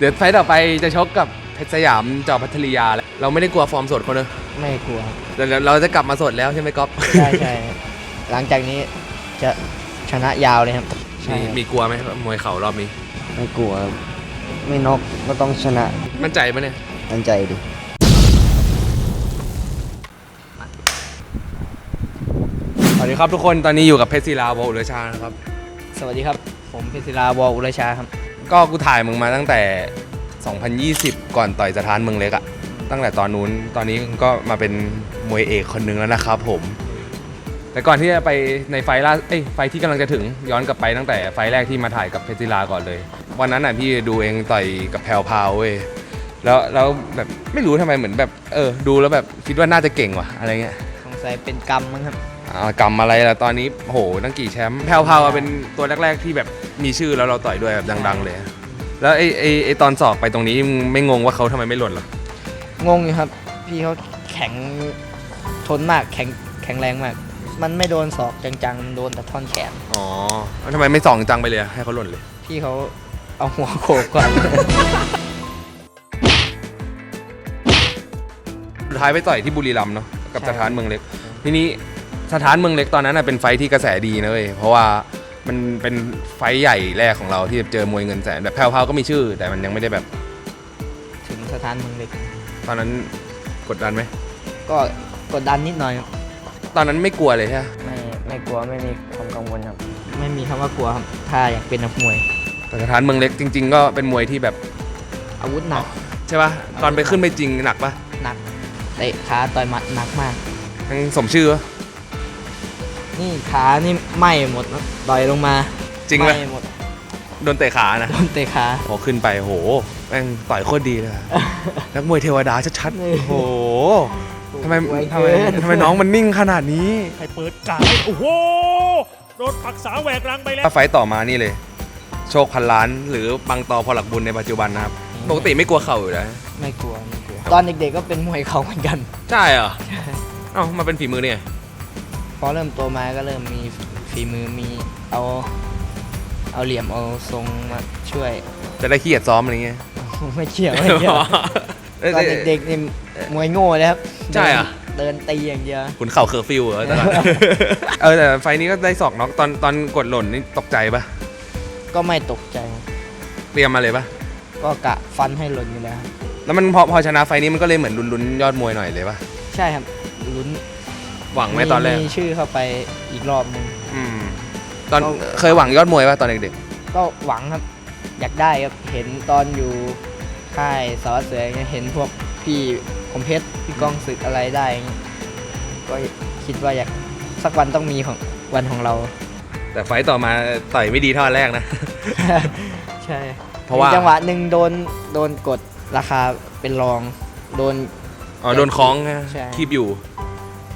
เดี๋ยวไฟต์ต่อไปจะชกกับเพชรสยามจอพัทริยาแล้วเราไม่ได้กลัวฟอร์มสดเขาเนอะไม่กลัวครับเดี๋ยวเราจะกลับมาสดแล้วใช่ไหมก๊อฟใช่ใช่หลังจากนี้จะชนะยาวเลยครับใช่มีครับมีกลัวไหมมวยเข่ารอบนี้ ไม่กลัวครับไม่นกก็ต้องชนะมั่นใจไหมเนี่ย ตั้งใจดิ สวัสดีครับทุกคนตอนนี้อยู่กับเพชรศิลาวอลเรือชานะครับ สวัสดีครับ ผมเพชรศิลาวออุรชาครับ ก็กูถ่ายมึงมาตั้งแต่ 2020 ก่อนต่อยสถานเมืองเล็กอะตั้งแต่ตอนนู้นตอนนี้ก็มาเป็นมวยเอกคนหนึงแล้วนะครับผม แต่ก่อนที่จะไปในไฟล่าเอ้ยไฟที่กำลังจะถึงย้อนกลับไปตั้งแต่ไฟแรกที่มาถ่ายกับเพชรศิลาก่อนเลย วันนั้นน่ะพี่ดูเองต่อยกับแพลวพาวเว้ยแล้วแล้วแบบไม่รู้ทำไมเหมือนแบบเออดูแล้วแบบคิดว่าน่าจะเก่งว่ะอะไรเงี้ย สงสัยเป็นกรรมมั้งครับ อ่ากรรมอะไรล่ะตอนนี้โหตั้งกี่แชมป์แพลวพราวเป็นตัวแรก ๆ ที่แบบมีชื่อแล้วเราต่อยด้วยแบบดัง ๆ เลย แล้วไอ้ไอ้ไอ้ตอนสอบไปตรงนี้มึงไม่งงว่าเขาทำไมไม่หล่นเหรอ งงอยู่ครับ พี่เขาแข็งทนมากแข็งแข็งแรงมาก มันไม่โดนศอกจังๆมันโดนแต่ท่อนแขน อ๋อแล้วทำไมไม่ส่องจังไปเลยอะให้เขาหล่นเลย พี่เขาเอาหัวโขกก่อน สุดท้ายไปต่อยที่บุรีรัมย์เนาะกับใช่ สถานเมืองเล็ก ทีนี้ สถานเมืองเล็กตอนนั้นนะเป็นไฟท์ที่กระแสดีนะเว้ยเพราะว่ามันเป็นไฟท์ใหญ่แรกของเราที่เจอมวยเงินแสนแบบแพลวๆก็มีชื่อ แต่มันยังไม่ได้แบบถึงสถานเมืองเล็ก ตอนนั้นกดดันไหมก็กดดันนิดหน่อยครับตอนนั้นไม่กลัวเลยใช่ไหมไม่ไม่กลัวไม่มีความกังวลครับ ไม่มีคำว่ากลัวครับถ้าอยากเป็นนักมวย แต่สถานเมืองเล็กจริง ๆ ก็เป็นมวยที่แบบอาวุธหนักใช่ปะตอนไปขึ้นไปจริงหนักปะหนักเตะขาต่อยหมัดหนักมากทั้งสมชื่อปะ นี่ขานี่ไหม้หมดนะต่อยลงมาจริงไหปะม้หมดโดนเตะขานะ โดนเตะขา พอขึ้นไปโหแม่งต่อยโคตรดีเลยอะนักมวยเทวดาชัดๆโอ้โหทำไมไวทำไมเกินทำไมน้องมันนิ่งขนาดนี้ใครเปิดกาให้โอ้โห โดนปักษาแหวกรังไปแล้ว ถ้าไฟต์ต่อมานี่เลย โชคพันล้าน หรือบังตอพอหลักบุญในปัจจุบันนะครับปกติไม่กลัวเข่าอยู่แล้วไม่กลัวไม่กลัวตอนเด็กๆก็เป็นมวยเขาเหมือนกัน ใช่เหรอเอ้ามาเป็นฝีมือเนี่ยพ อเริ่มโตมาก็เริ่มมีฝีมือมีเอา เอาเหลี่ยมเอาทรงมาช่วย จะได้ขี้เกียจซ้อมอะไรเงี้ย ไม่เกี่ยวไม่เกี่ยวอ้ยตอนเด็กๆนี่มวยโง่เลยครับใช่เหรอ เดินตีอย่างเดียวขุนเข่าเคอร์ฟิวเหรอแต่ก่อนเออแต่ไฟล์นี้ก็ได้ศอกน็อกตอนตอนกดหล่นนี่ตกใจปะก็ไม่ตกใจ เตรียมมาเลยปะก็กะฟันให้หล่นอยู่แล้วครับแล้วมันพอพอชนะไฟล์นี้มันก็เลยเหมือนลุ้นๆยอดมวยหน่อยเลยปะใช่ครับลุ้น หวังไหมตอนแรกมีชื่อเข้าไปอีกรอบหนึง อืมตอนก็ เคยหวังยอดมวยปะตอนเด็กก็หวังครับ อยากได้ครับ เห็นตอนอยู่ค่ายสารวัตรเสืออย่างเงี้ยเห็นพวกพี่คมเพชรพี่ก้องศึกอะไรได้อย่างเงี้ยก็คิดว่าอยากสักวันต้องมีของวันของเรา ๆ แต่ไฟต์ต่อมาต่อยไม่ดีเท่าอันแรกนะ ใช่เพราะว่า มีจังหวะหนึ่งโดนโดนกดราคาเป็นรอง โดน อ๋อโดนคล้องนะใช่ คีบอยู่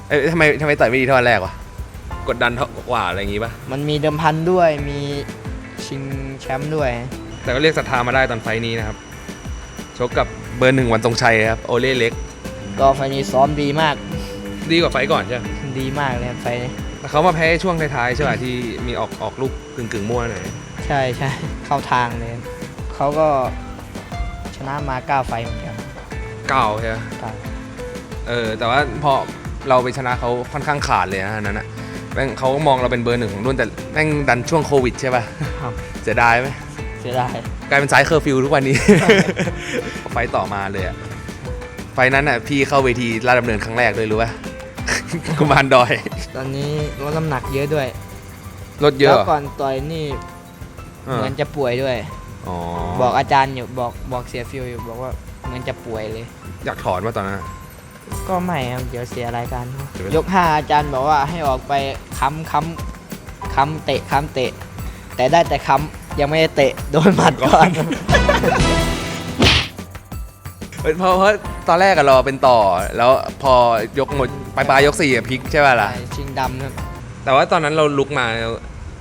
เอ้ยทำไมทำไมต่อยไม่ดีเท่าอันแรกวะกดดันเท่ากว่าอะไรอย่างงี้ปะมันมีเดิมพันด้วยมีชิงแชมป์ด้วย แต่ก็เรียกศรัทธามาได้ตอนไฟต์นี้นะครับชกกับเบอร์หนึ่งวันทรงชัยครับโอเล่เล็ก ก็ไฟล์นี้ซ้อมดีมาก ดีกว่าไฟต์ก่อนใช่ไหมดีมากเลยครับไฟล์นี้แต่เขามาแพ้ช่วงท้ายๆใช่ป่ะที่มีออกออกลูกกึ่งกึ่งๆมั่วหน่อยใช่ใช่เข้าทางเลยเขาก็ชนะมาเก้าไฟล์เหมือนกันเก่าใช่ไหมเก้าเออแต่ว่าพอ เราไปชนะเขาค่อนข้างขาดเลยนะอันนั้นนะแม่งเขามองเราเป็นเบอร์หนึ่งของรุ่นแต่แม่งดันช่วงโควิดใช่ป่ะครับ เสียดายไหมเสียดาย กลายเป็นสายเคอร์ฟิวทุกวันนี้ ไฟต์ต่อมาเลยอะไฟต์นั้นอะพี่เข้าเวทีลาดดำเนินครั้งแรกเลยรู้ป่ะ กุมารดอยตอนนี้ลดน้ำหนักเยอะด้วยรถเยอะแล้วเหรอก่อนต่อยนี่เออเหมือนจะป่วยด้วย อ๋อบอกอาจารย์อยู่บอกบอกเสียฟิลอยู่บอกว่าเหมือนจะป่วยเลย อยากถอนมาตอนนั้นอะ ก็ไม่ครับเดี๋ยวเสียรายการเขาเดี๋ยวยกห้าอาจารย์บอกว่าให้ออกไปค้ำค้ำค้ำเตะค้ำเตะ แต่ได้แต่ค้ำยังไม่ได้เตะโดนหมัดก่อนเฮ้ยเพราะเพราะตอนแรกอะเราเป็นต่อ แล้วพอยกหมดปลายปลายยกสี่อะพลิกใช่ป่ะล่ะใช่ชิงดำครับ แต่ว่าตอนนั้นเราลุกมา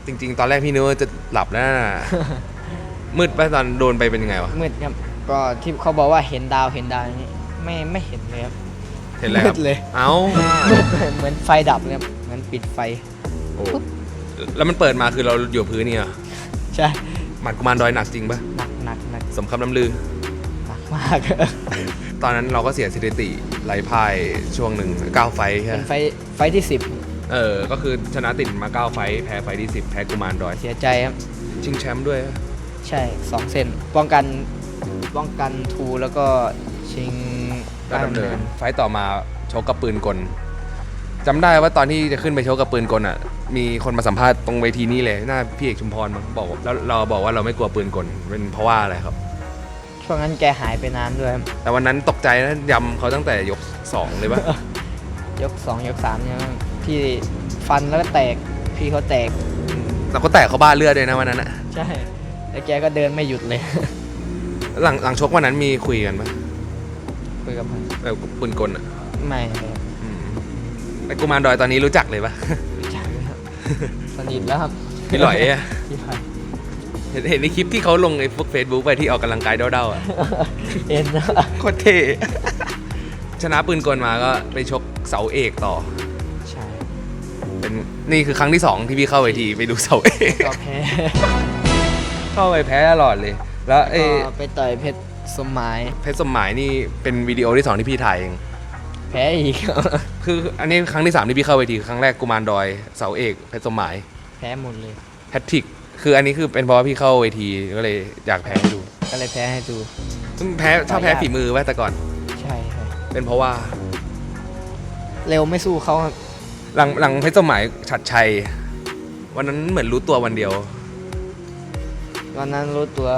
จริง ๆ ตอนแรกพี่นึกว่าจะหลับแล้วนะ มืดไปตอนโดนไปเป็นยังไงวะมืดครับ ก็ที่เขาบอกว่าเห็นดาวเห็นดาวอย่างนี้ไม่ไม่เห็นเลยครับ เห็นแล้วคมืรับดเลยเอ้าเหมือนไฟดับเลยครับเหมือนปิดไฟโอ้แล้วมันเปิดมาคือเราอยู่พื้นเนี่ยเหรอใช่หมัดกุมารดอยหนักจริงปะหนักหนักหนักสมคำน้ำลือ หนักมากตอนนั้นเราก็เสียสถิติไล่พ่ายช่วงหนึ่งเก้าไฟท์ใช่เป็ไหมนไฟท์ไฟท์ที่สิบเออ ก็คือชนะติดมาเก้าไฟท์แพ้ไฟท์ที่สิบแพ้กุมารดอย เสียใจครับ ชิงแชมป์ด้วย ใช่สองเส้นป้องกันป้องกันทูแล้วก็ชิง ก็ดำเนิน ไฟต์ต่อมาชกกับปืนกลจำได้ว่าตอนที่จะขึ้นไปชกกับปืนกลอะ มีคนมาสัมภาษณ์ตรงเวทีนี้เลยหน้าพี่เอกชุมพรมั้งบอกว่าแล้วเราบอกว่าเราไม่กลัวปืนกลเป็นเพราะว่าอะไรครับ ช่วงนั้นแกหายไปนานด้วยครับแต่วันนั้นตกใจนะยำเขาตั้งแต่ยกสองเลยปะ ยกสองยกสามเนี่ยพี่ฟันแล้วก็แตก พี่เขาแตก เราก็แตกเขาบ้าเลือดด้วยนะวันนั้นอะใช่ แล้วแกก็เดินไม่หยุดเลย หลังหลังชกวันนั้นมีคุยกันปะ คุยกับมันแบบปืนกลอะไม่เลยอืมไอ้กุมารดอยตอนนี้รู้จักเลยปะ รู้จักเลยครับสนิทแล้วครับพี่หลอยอะพี่หลอยเห็นเห็นในคลิปที่เขาลงในพวกเฟซบุ๊กไปที่ออกกำลังกายเด้าๆอะเอ็นนะโคตรเท่ชนะปืนกลมาก็ไปชกเสาเอกต่อใช่เป็นนี่คือครั้งที่สองที่พี่เข้าเวทีไปดูเสาเอกก็แพ้เข้าไปแพ้ตลอดเลย แล้วเอก็ไปต่อยเพชร สมหมายเพชรสมหมายนี่เป็นวิดีโอที่สองที่พี่ถ่ายเอง แพ้อีก คืออันนี้ครั้งที่สามที่พี่เข้าเวทีครั้งแรกกุมารดอยเสาเอกเพชรสมหมายแพ้หมดเลย แพทริกคืออันนี้คือเป็นเพราะว่าพี่เข้าเวทีก็เลยอยากแพ้ให้ดูก็เลยแพ้ให้ดู ซึ่งแพ้ชอบแพ้ฝีมือไว้แต่ก่อน ใช่ใช่เป็นเพราะว่าเร็วไม่สู้เขาครับหลังหลังเพชรสมหมายฉัดชัย วันนั้นเหมือนรู้ตัววันเดียว วันนั้นรู้ตัว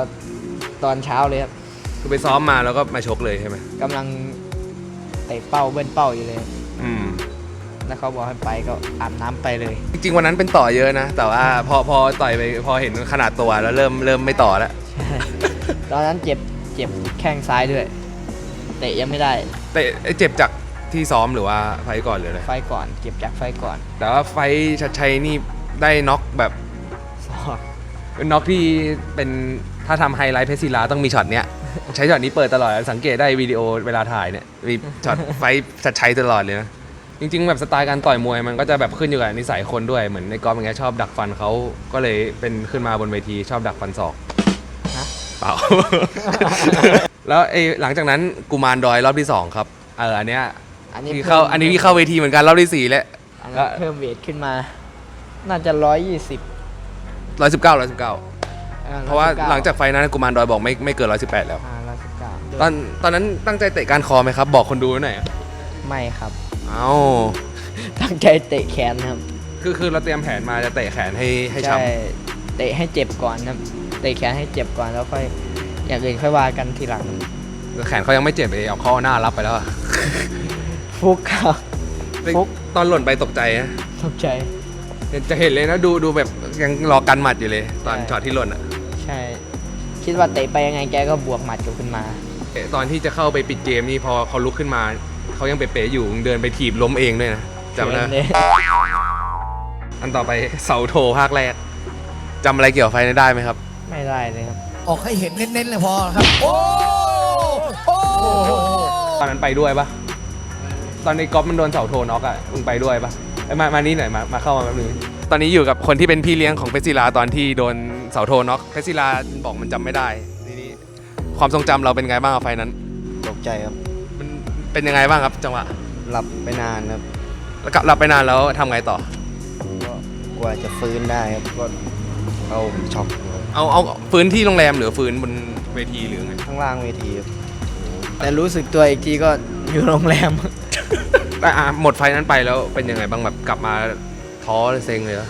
ตอนเช้าเลยครับ คือไปซ้อมมาแล้วก็มาชกเลยใช่ไหมกำลังเตะเป้าเบิ้ลเป้าอยู่เลยอืม แล้วเขาบอกให้ไปก็อาบน้ำไปเลย จริงๆวันนั้นเป็นต่อเยอะนะ แต่ว่าพอพอต่อยไปพอเห็นขนาดตัวแล้วเริ่มเริ่มไม่ต่อแล้ว ตอนนั้นเจ็บเจ็บแข้งซ้ายด้วย เตะยังไม่ได้แต่เจ็บจากที่ซ้อมหรือว่าไฟต์ก่อนหรืออะไรไฟก่อน เก็บจากไฟก่อนแต่ว่าไฟต์ชัดชัยนี่ได้น็อกแบบสอกเป็นน็อกที่เป็นถ้าทำไฮไลท์เพชรศิลาต้องมีช็อตเนี้ย ใช้ช็อตนี้เปิดตลอดสังเกตได้วิดีโอเวลาถ่ายเนี่ยมีช็อตไฟต์ชัดชัยตลอดเลยนะจริง ๆ แบบสไตล์การต่อยมวยมันก็จะแบบขึ้นอยู่กับนิสัยคนด้วยเหมือนในกอล์ฟอย่างเงี้ยชอบดักฟันเขาก็เลยเป็นขึ้นมาบนเวทีชอบดักฟันศอกนะเปล่า แล้วไอ้หลังจากนั้นกุมารดอยรอบที่สองครับเอออันเนี้ยอันนี้พี่เข้าอันนี้พี่เข้าเวทีเหมือนกันรอบที่สี่แล้วอันนั้นเพิ่มเวทขึ้นมา น่าจะร้อยยี่สิบร้อยสิบเก้าร้อยสิบเก้า เพราะว่าหลังจากไฟล์นั้นกุมารดอยบอกไม่ไม่เกินร้อยสิบแปดแล้ว อ่าร้อยสิบเก้าตอนตอนนั้นตั้งใจเตะการคอไหมครับ บอกคนดูหน่อยอะไม่ครับ เอ้าตั้งใจเตะแขนครับ คือคือเราเตรียมแผนมาจะเตะแขนให้ให้ใช่ช้เตะให้เจ็บก่อนครับ เตะแขนให้เจ็บก่อนแล้วค่อย อย่างอื่นค่อยว่ากันทีหลังำแขนเขายังไม่เจ็บเลยเอาข้อหน้ารับไปแล้วอะฟุกครับ ฟุก ตอนหล่นไปตกใจนะ ตกใจ จะเห็นเลยนะดูดูแบบยังรอกันหมัดอยู่เลย ตอนใช่ ช็อตที่หล่นอะใช่ คิดว่าเตะไปยังไงแกก็บวกหมัดกลับขึ้นมาตอนที่จะเข้าไปปิดเกมนี่พอเขาลุกขึ้นมาเขายังเป๋ๆอยู่เดินไปถีบล้มเองด้วยนะจำได้เลยอันต่อไปเสาโทภาคแรกจำอะไรเกี่ยวกับไฟนั้นได้ไหมครับ ไม่ได้เลยครับ ออกให้เห็นเน้นๆเลยพอครับ โอ้โอ้ตอนนั้นไปด้วยปะตอนในก๊อฟมันโดนเสาโทน็อกอะมึงไปด้วยปะเอ้ยมามานี่หน่อยมามาเข้ามาแป๊บนึง ตอนนี้อยู่กับคนที่เป็นพี่เลี้ยงของเพชรศิลาตอนที่โดนเสาโทน็อกเพชรศิลาบอกมันจำไม่ได้ทีนี้ความทรงจำเราเป็นไงบ้างกับไฟนั้น ตกใจครับ มันเป็นยังไงบ้างครับจังหวะหลับไปนานครับแล้วกลับหลับไปนานแล้วทำไงต่อ ก็กว่าจะฟื้นได้ครับก็เอาผมช็อกครับเอาเอาฟื้นที่โรงแรมหรือฟื้นบนเวทีหรือไงข้างล่างเวทีครับแต่รู้สึกตัวอีกทีก็อยู่โรงแรม แต่อะหมดไฟนั้นไปแล้วเป็นยังไงบ้างแบบกลับมา ท้อเลยเซ็งเลยเหรอ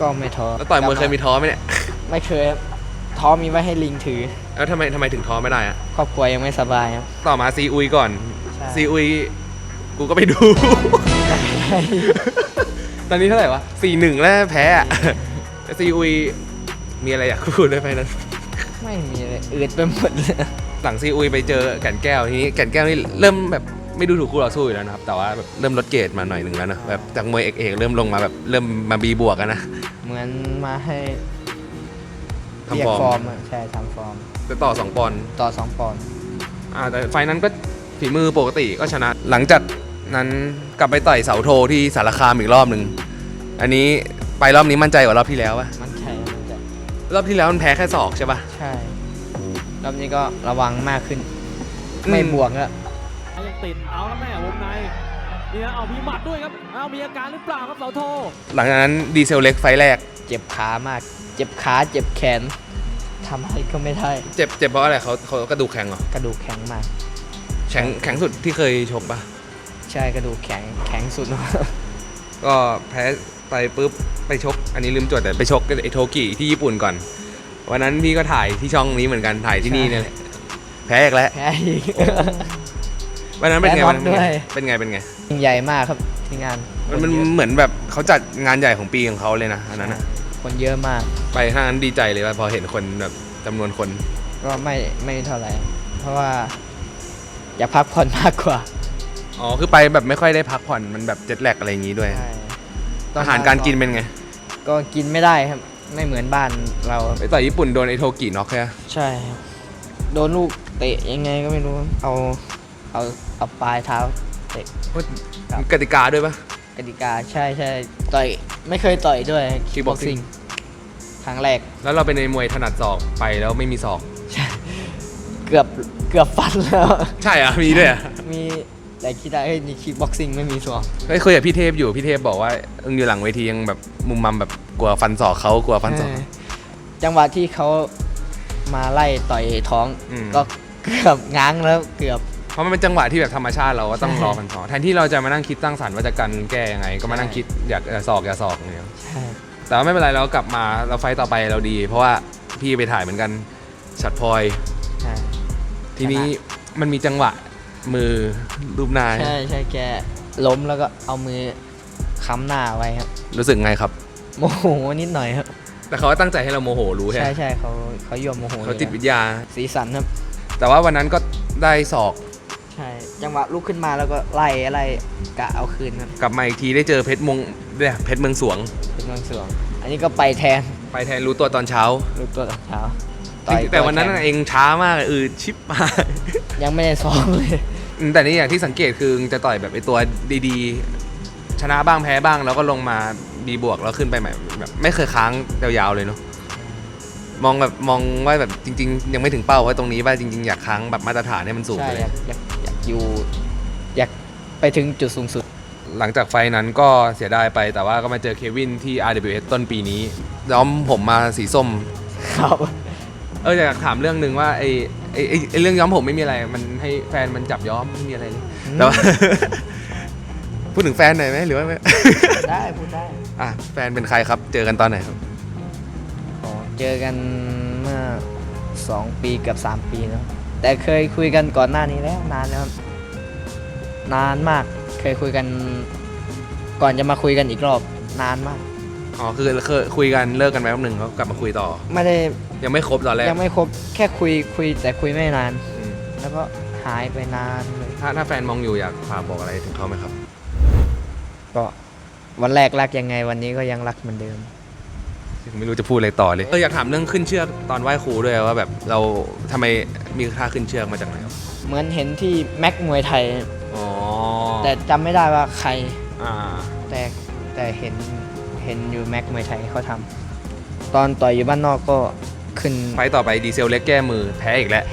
ก็ไม่ท้อแล้วต่อยมวยเคยมีท้อไหมเนี่ยไม่เคยครับท้อมีไว้ให้ลิงถือ แล้วทำไมทำไมถึงท้อไม่ได้อะครอบครัวยังไม่สบายครับ ต่อมาซีอุยก่อนใช่ ซีอุยกูก็ไปดู ตอนนี้เท่าไหร่วะสี่หนึ่งแล้วแพ้อะแต่ซีอุยมีอะไรอยากพูดได้ไหมนั้น ไม่มีเลยอืดไปหมดเลย หลังซีอุยไปเจอแก่นแก้วทีนี้แก่นแก้วนี่เริ่มแบบ ไม่ดูถูกคู่ต่อสู้อยู่แล้วนะครับ แต่ว่าแบบเริ่มลดเกรดมาหน่อยหนึ่งแล้วนะแบบจากมวยเอกๆเริ่มลงมาแบบเริ่มมาบีบวกกันนะ เหมือนมาให้ทำเรียกฟอร์มฟอร์มอะใช่ทำฟอร์ม จะต่อสองปอนด์ต่อสองปอนด์อ่าแต่ไฟล์นั้นก็ฝีมือปกติก็ชนะ หลังจากนั้นกลับไปต่อยเสาโทที่สารคามอีกรอบหนึ่งอันนี้ไปรอบนี้มั่นใจกว่ารอบที่แล้วปะมันใช่มันจะรอบที่แล้วมันแพ้แค่ศอกใช่ปะ ใช่รอบนี้ก็ระวังมากขึ้นไม่บวกแล้วยัง ติดเอาแล้วแม่วงในนี่นะเอามีหมัดด้วยครับเอามีอาการหรือเปล่าครับเสาโท หลังจากนั้นดีเซลเล็กไฟล์แรก เจ็บขามาก เจ็บขาเจ็บแขนทำอะไรก็ไม่ได้เจ็บเจ็บเพราะอะไรเขาเขากระดูกแข็งเหรอกระดูกแข็งมาก แข็งแข็งสุดที่เคยชกปะใช่กระดูกแข็งแข็งสุด ก็แพ้ไปปุ๊บไปชก อันนี้ลืมจดแต่ไปชกกับไอโทกิที่ญี่ปุ่นก่อน วันนั้นพี่ก็ถ่ายที่ช่องนี้เหมือนกันถ่ายที่นี่เนี่ยแหละแพ้อีกแล้ว แพ้อีก วันนั้นเป็นไงแพ้น็วัอนกนั้นเป็นไงด้วย เป็นไงเป็นไง ยิ่งใหญ่มากครับที่งานมันมันคเยอะเหมือนแบบเขาจัดงานใหญ่ของปีของเขาเลยนะอันนั้นนะคนเยอะมาก ไปห้างนั้นดีใจเลยว่าพอเห็นคนแบบจำนวนคนก็ไม่ไม่เท่าไหร่ เพราะว่าอยากพักผ่อนมากกว่าอ๋อคือไปแบบไม่ค่อยได้พักผ่อนมันแบบเจ็ตแลกอะไรอย่างนี้ด้วย ใช่อาหารการกินเป็นไงก็กินไม่ได้ครับ ไม่เหมือนบ้านเราไปต่อยญี่ปุ่นโดนไอโทกิน็อกแค่ใช่ครับโดนลูกเตะยังไงก็ไม่รู้เอา เอาเอาปลายเท้าเตะ ครับกติกาด้วยปะ กติกาใช่ใช่ต่อยไม่เคยต่อยด้วยคิกบ็อกซิ่ kickboxing งครั้งแรกแล้วเราเป็นในมวยถนัดศอกไปแล้วไม่มีศอก ใช่เกือบเกือบฟันแล้ว ใช่เหรอะ มีด้วยเหรอะมีแต่คิดได้เฮ้ยนี่คิกบ็อกซิ่งไม่มีสวงเฮ้ยคุยกับพี่เทพอยู่พี่เทพบอกว่าเอึงอยู่หลังเวทียังแบบมุมมัมแบบกลัวฟันศอกเขากลัวฟันศอก เออจังหวะที่เขามาไล่ต่อยท้อง อืม ก็เกือบง้างแล้วเกือบเพ ราะมันเป็นจังหวะที่แบบธรรมชาติเราก็ต้องรอฟันศอกแทนที่เราจะมานั่งคิดสร้างสรรค์ว่าจะกันแก้ยังไง ก็มานั่งคิดอยากจะศอกอย่าศอกอย่างเงี้ยใช่แต่ว่าไม่เป็นไรเรากลับมาเราไฟต์ต่อไปเราดี เพราะว่าพี่ไปถ่ายเหมือนกันชัดพลอย ใช่ทีนี้มันมีจังหวะมือรูปหน้าใช่ใช่แกล้มแล้วก็เอามือค้ำหน้าไว้ครับ รู้สึกไงครับ โมโหนิดหน่อยครับ แต่เขาก็ตั้งใจให้เราโมโหรู้ใช่ไหใช่มใช่เขาเขายอมโมโหเขาติดอยู่วิทยาสีสันครับ แต่ว่าวันนั้นก็ได้ศอกใช่ จังหวะลุกขึ้นมาแล้วก็ไล่อะไรกะเอาคืนครับกลับมาอีกทีได้เจอเพชรมงเนี่ยเพชรเมืองสวง เป็นเมืองสวง อันนี้ก็ไปแทนไปแทนรู้ตัวตอนเช้า ลูกตัวตอนเช้าแต่วันนั้นตัน่ะแข่งเองช้ามากเออชิปมากยังไม่ได้ซ้อมเลย อืมแต่นี่อย่างที่สังเกตคือจะต่อยแบบไอตัวดีๆ ชนะบ้างแพ้บ้างแล้วก็ลงมาดีบวกแล้วขึ้นไปใหม่แบบไม่เคยค้างยาวๆเลยเนาะมองแบบมองว่าแบบจริง ๆ ยังไม่ถึงเป้าว่าตรงนี้ว่าจริง ๆ อยากค้างแบบมาตรฐานให้มันสูงใช่เลยอยากอยากอยาก อยู่อยากไปถึงจุดสูงสุด หลังจากไฟล์นั้นก็เสียดายไปแต่ว่าก็มาเจอเควินที่ RWS ต้นปีนี้ย้อมผมมาสีส้ม ครับ เอออยากถามเรื่องหนึ่งว่าไอไอไอ้ไอเรื่องย้อมผมไม่มีอะไร มันให้แฟนมันจับย้อมไม่มีอะไรเลยแต่ว่า พูดถึงแฟนหน่อยไหมหรือว่าไม่ ได้พูดได้อะแฟนเป็นใครครับ เจอกันตอนไหนครับ อ๋อเจอกันเมื่อ 2 ปีกับ 3 ปีแล้ว แต่เคยคุยกันก่อนหน้านี้แล้วนานแล้วครับนานมาก เคยคุยกัน ก่อนจะมาคุยกันอีกรอบ นานมาก อ๋อคือเคยคุยกันเลิกกันไปแป๊บหนึ่งเขากลับมาคุยต่อ ไม่ได้ยังไม่ครบตอนแรกยังไม่ครบแค่คุยคุยแต่คุยไม่นาน อืมแล้วก็หายไปนานเลยถ้าถ้าแฟนมองอยู่อยากฝากบอกอะไรถึงเขาไหมครับ ก็วันแรกรักยังไงวันนี้ก็ยังรักเหมือนเดิม ไม่รู้จะพูดอะไรต่อเลยเอออยากถามเรื่องขึ้นเชือกตอนไหว้ครูด้วยว่าแบบเราทำไมมีท่าขึ้นเชือกมาจากไหนครับเหมือนเห็นที่แม็กมวยไทย อ๋อแต่จำไม่ได้ว่าใครอ่าแต่แต่เห็นเห็นอยู่แม็กมวยไทยเขาทำตอนต่อยอยู่บ้านนอกก็ขึ้นไฟต์ต่อไปดีเซลเล็กแก้มือแพ้อีกแล้ว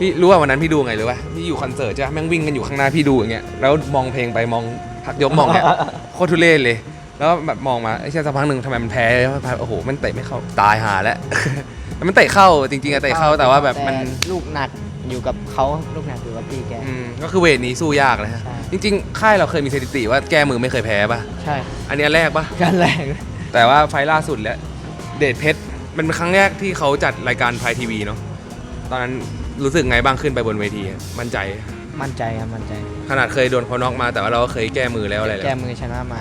พี่รู้ว่าวันนั้นพี่ดูไงหรือว่าพี่อยู่คอนเสิร์ตใช่ไหมแม่งวิ่งกันอยู่ข้างหน้าพี่ดูอย่างเงี้ยแล้วมองเพลงไปมองพักยกมองเนี่ยโคตรทุเรศเลย แล้วแบบมองมาไอ้เช่นสักพักหนึ่งทำไมมันแพ้โอ้โหมันเตะไม่เข้าตายหาแล้วแต่มันเตะเข้าจริงๆอะเตะเข้าแต่ว่าแบบมัน ลูกหนักอยู่กับเขาลูกหนักอยู่กับพี่แก อืมก็คือเวทนี้สู้ยากเลยฮะ ใช่ จริงๆ ค่ายเราเคยมีสถิติว่าแก้มือไม่เคยแพ้ป่ะ ใช่อันเนี้ยแรกป่ะ กันแรกแต่ว่าไฟล์ล่าสุดแล้วเดชเพชรมันเป็นครั้งแรกที่เขาจัดรายการพายทีวีเนาะตอนนั้นรู้สึกไงบ้างขึ้นไปบนเวทีอะมั่นใจ มั่นใจครับมั่นใจขนาดเคยโดนเขาน็อกมาแต่ว่าเราก็เคยแก้มือแล้วอะไรแล้วแก้มือชนะมา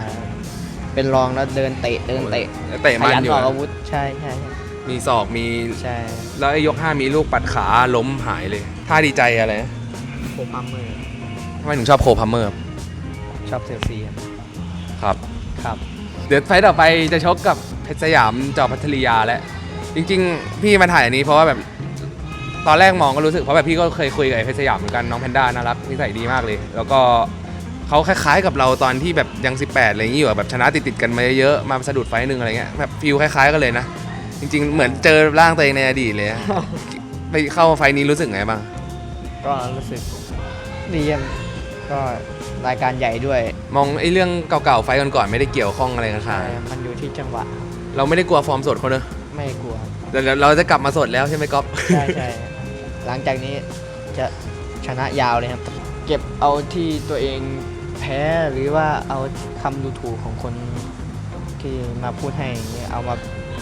เป็นรองแล้วเดินเตะเดินเตะเตะขมันยันอยู่ออกนะอาวุธใช่ใช่ใช่มีศอกมีใช่แล้วไอ้ยกห้ามีลูกปัดขาล้มหายเลยท่าดีใจอะไรนะโคพัมเมอร์ทำไมถึงชอบโคพัมเมอร์ชอบเซลซีครับครับ ครับ เดี๋ยวไฟต์ต่อไปจะชกกับเพชรสยามจอพัทริยาแล้วจริง ๆ พี่มาถ่ายอันนี้เพราะว่าแบบตอนแรกมองก็รู้สึกเพราะแบบพี่ก็เคยคุยกับไอ้เพชรสยามเหมือนกันน้องแพนด้าน่ารักนิสัยดีมากเลย แล้วก็ เขาคล้ายๆกับเราตอนที่แบบยัง 18อะไรอย่างนี้อยู่อะแบบชนะติดๆกันมาเยอะๆมาสะดุดไฟต์หนึ่งอะไรเงี้ยแบบฟิลคล้ายๆกันเลยนะ จริงๆ เหมือนเจอร่างตัวเองในอดีตเลยอะไปเข้าไฟล์นี้รู้สึกไงบ้าง ก็รู้สึกดีครับก็รายการใหญ่ด้วยมองไอ้เรื่องเก่าๆไฟล์ก่อนๆไม่ได้เกี่ยวข้องอะไรกันค่ะ มันอยู่ที่จังหวะเราไม่ได้กลัวฟอร์มสดเขาเนอะไม่กลัวครับแต่เดี๋ยวเราจะกลับมาสดแล้วใช่ไหมก๊อฟ ใช่ใช่หลังจากนี้จะชนะยาวเลยครับ เก็บเอาที่ตัวเอง แพ้หรือว่าเอาคำดูถูกของคนที่มาพูดให้อย่างเงี้ยเอามา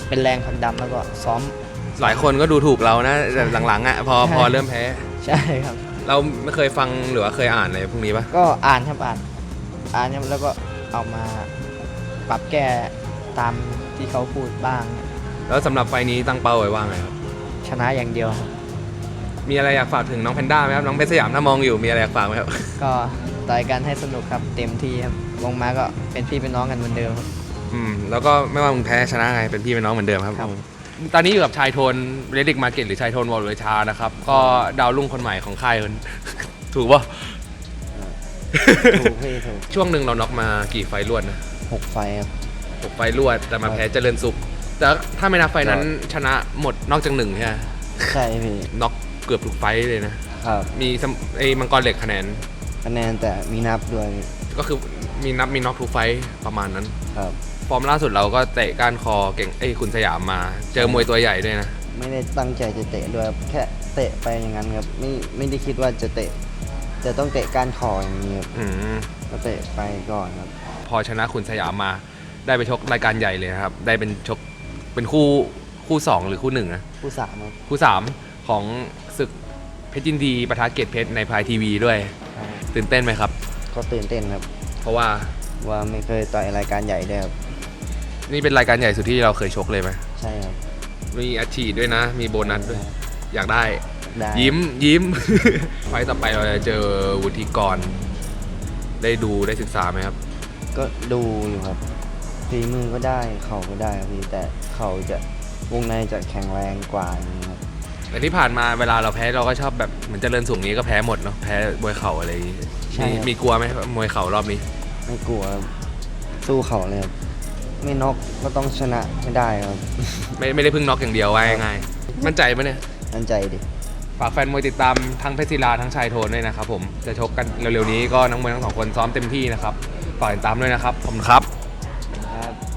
เป็นแรงผลักดันแล้วก็ซ้อม หลายคนก็ดูถูกเรานะแต่หลังๆอะพอใช่พอเริ่มแพ้ ใช่ครับ เราไม่เคยฟังหรือว่าเคยอ่านอะไรพวกนี้ปะก็อ่านครับอ่าน อ่านครับแล้วก็เอามาปรับแก้ตามที่เขาพูดบ้าง แล้วสำหรับไฟล์นี้ตั้งเป้าไว้ว่าไงครับ ชนะอย่างเดียวครับมีอะไรอยากฝากถึงน้องแพนด้าไหมครับ น้องเพชรสยามถ้ามองอยู่มีอะไรอยากฝากไหมครับ ก็ ต่อยกันให้สนุกครับเต็มที่ครับลงมาก็เป็นพี่เป็นน้องกันเหมือนเดิมครับ อืมแล้วก็ไม่ว่ามึงแพ้ชนะไงเป็นพี่เป็นน้องเหมือนเดิมครับ ครับ ตอนนี้อยู่กับชายโทนเรดิกมาเก็ตหรือชายโทนวอลเลชานะครับ ก็ดาวรุ่งคนใหม่ของค่ายคน ถูกป่ะถูกพี่ถูกช่วงหนึ่งเราน็อกมากี่ไฟล์รวดนะหกไฟครับ หกไฟล์รวดแต่มาแพ้เจริญสุข แต่ถ้าไม่นับไฟล์นั้นชนะหมดนอกจากหนึ่งใช่ไหมใช่พี่น็อกเกือบทุกไฟล์เลยนะ ครับ มีสมไอ้มังกรเหล็กคะแนน คะแนนแต่มีนับด้วยพี่ก็คือมีนับมีน็อกทุกไฟต์ประมาณนั้น ครับ ฟอร์มล่าสุดเราก็เตะก้านคอเก่งไอ้ยคุณสยามมา เจอมวยตัวใหญ่ด้วยนะ ไม่ได้ตั้งใจจะเตะด้วยครับแค่เตะไปอย่างนั้นครับไม่ไม่ได้คิดว่าจะเตะ จะต้องเตะก้านคออย่างนี้ครับอืม ก็เตะไปก่อนครับ พอชนะคุณสยามมา ได้ไปชกรายการใหญ่เลยนะครับ ได้เป็นชกเป็นคู่คู่สองหรือคู่หนึ่งนะ ผู้สามครับ คู่สามของศึกเพชรยินดีปะทะเกตเพชรในพายทีวีด้วย ตื่นเต้นไหมครับ ก็ตื่นเต้นครับ เพราะว่าว่าไม่เคยต่อยรายการใหญ่ด้วยครับนี่เป็นรายการใหญ่สุดที่เราเคยชกเลยไหมใช่ครับมีอาชีพด้วยนะ มีโบนัสด้วย อยากได้ ได้ยิ้มยิ้ม ไฟต์ต่อไปเราจะเจอวุฒิกร ได้ดูได้ศึกษาไหมครับ ก็ดูอยู่ครับฝีมือก็ได้เข่าก็ได้ครับพี่แต่เข่าจะวงในจะแข็งแรงกว่าอย่างนี้ครับ แต่ที่ผ่านมาเวลาเราแพ้เราก็ชอบแบบเหมือนเจริญสูงนี้ก็แพ้หมดเนาะแพ้มวยเข่าอะไรอย่างงี้ใช่มีครับ มีกลัวไหมมวยเข่ารอบนี้ ไม่กลัวครับสู้เข่าเลยครับไม่น็อกก็ต้องชนะไม่ได้ครับไม่ไม่ได้เพึ่งน็อกอย่างเดียวว่าง่ายๆมั่นใจไหมเนี่ย มั่นใจดิ ฝากแฟนมวยติดตามทั้งเพชรศิลาทั้งชายโทนด้วยนะครับผมจะชกกันเร็วๆนี้ก็นักมวยทั้งสองคนซ้อมเต็มที่นะครับฝากติดตามด้วยนะครับขอบคุณครับ